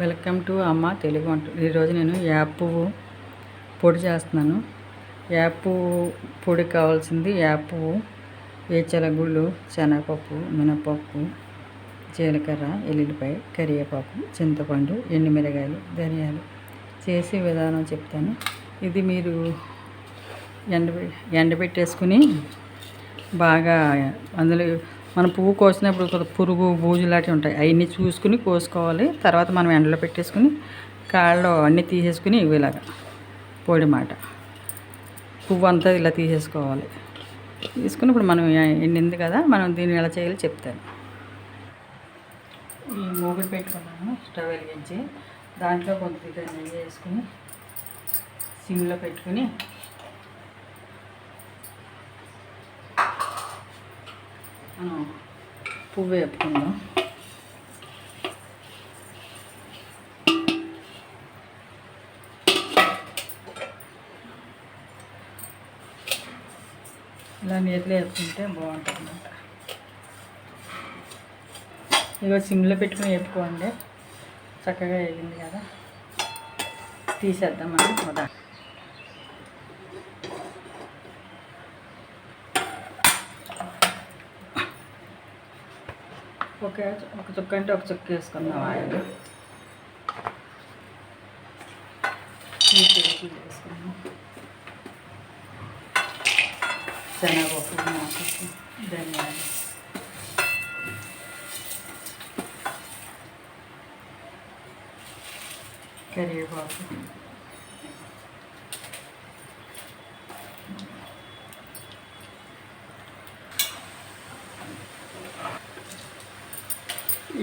Welcome to అమ్మ తెలుగు వంట ఈరోజు నేను యాప్ పువ్వు పొడి చేస్తున్నాను. యాప్ పువ్వు పొడి కావాల్సింది యాప్ పువ్వు. వేచల గుళ్ళు శనగపప్పు మినపప్పు జీలకర్ర ఎల్లుల్లిపాయ కరివేపాకు చింతపండు ఎండుమిరగాయలు ధనియాలు చేసే విధానం చెప్తాను. ఇది మీరు ఎండ ఎండబెట్టేసుకుని బాగా అందులో మనం పువ్వు కోసినప్పుడు కొంత పురుగు బూజు లాంటివి ఉంటాయి. అవన్నీ చూసుకుని కోసుకోవాలి. తర్వాత మనం ఎండలో పెట్టేసుకుని కాళ్ళు అన్నీ తీసేసుకుని ఇలాగా పొడి మాట. పువ్వు అంతా ఇలా తీసేసుకోవాలి. తీసుకుని ఇప్పుడు మనం ఎండింది కదా మనం దీన్ని ఎలా చేయాలో చెప్తాను. ఈ మూగుడు పెట్టుకున్నాను స్టవ్ వెలిగించి దాంట్లో కొంత నెయ్యి వేసుకుని సిమ్లో పెట్టుకుని మనం పువ్వు వేపుకుందాం. ఇలా నీటిలో వేపుకుంటే బాగుంటుంది అన్నమాట ఇగో సిమ్లో పెట్టుకుని వేపుకోండి. చక్కగా వేగింది కదా. తీసేద్దాం మనం ఒకే ఒక చుక్క అంటే ఒక చుక్క వేసుకుందాం ఆయిల్. వేసుకుందాం. శనగపప్పు మాకు ధనియాలు. కరివేపాకు.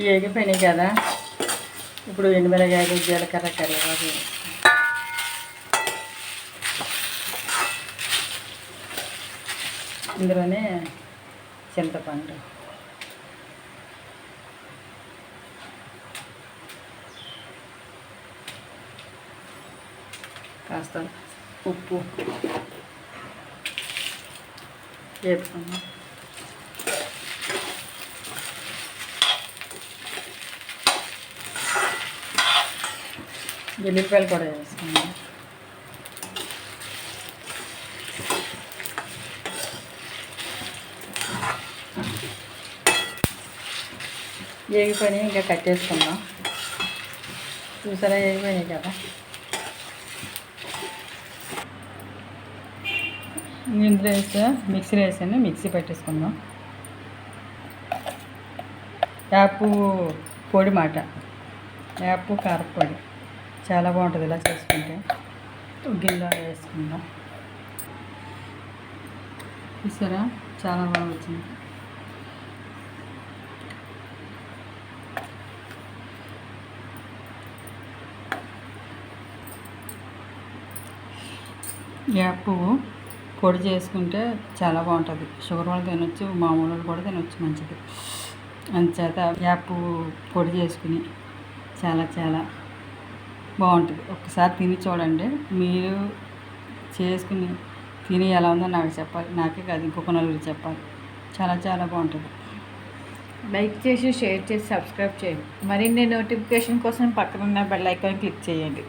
ఎగిపోయినాయి కదా. ఇప్పుడు ఎండుమిరగాయలు జీలకర్ర కరివేపాకు. ఇందులోనే చింతపండు. కాస్త ఉప్పు. వేపుకున్నాం వెల్లుల్లిపాయలు కూడా వేసుకున్నాం ఏగిపోయినాయి ఇంకా కట్టేసుకుందాం చూసారా ఏగిపోయినాయి కదా. ఇందులో వేస్తే మిక్సీలో వేసాను మిక్సీ పెట్టేసుకుందాం. యాపు పొడి మాట. యాపు కారపొడి. చాలా బాగుంటుంది. ఇలా చేసుకుంటే. గిన్నెలో వేసుకుందాం. చూసారా? చాలా బాగా వచ్చింది. యాప్ పువ్వు పొడి చేసుకుంటే చాలా బాగుంటుంది. షుగర్ వాళ్ళు తినొచ్చు మామూలు వాళ్ళు కూడా తినొచ్చు మంచిది. అందుచేత యాప్ పొడి చేసుకుని చాలా చాలా బాగుంటుంది. ఒకసారి తిని చూడండి. మీరు చేసుకుని తిని ఎలా ఉందో నాకు చెప్పాలి. నాకే కాదు ఇంకొక నలుగురు చెప్పాలి. చాలా చాలా బాగుంటుంది. లైక్ చేసి షేర్ చేసి సబ్స్క్రైబ్ చేయండి. మరిన్ని నోటిఫికేషన్ కోసం పక్కన ఉన్న బెల్ ఐకాన్ క్లిక్ చేయండి.